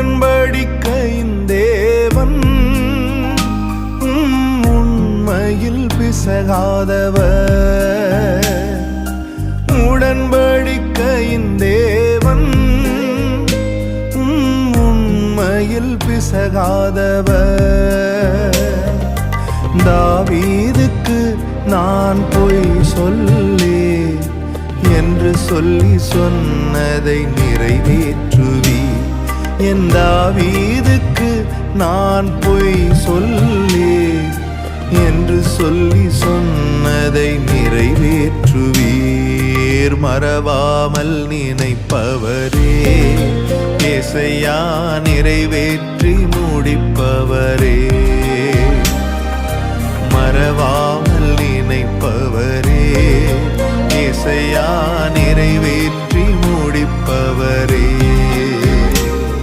உடன்படிக்கையின் தேவன். உம் உண்மையில் பிசகாதவர். உடன்படிக்கையின் தேவன். உண்மையில் பிசகாதவர். தாவீதுக்கு நான் பொய் சொல்லி என்று சொல்லி சொன்னதை நிறைவேற்ற. என் தாவீதுக்கு நான் பொய் சொல்லி என்று சொல்லி சொன்னதை நிறைவேற்றுவீர். மறவாமல் நினைப்பவரே இசையா நிறைவேற்றி முடிப்பவரே. மறவாமல் நினைப்பவரே இசையா நிறைவேற்றி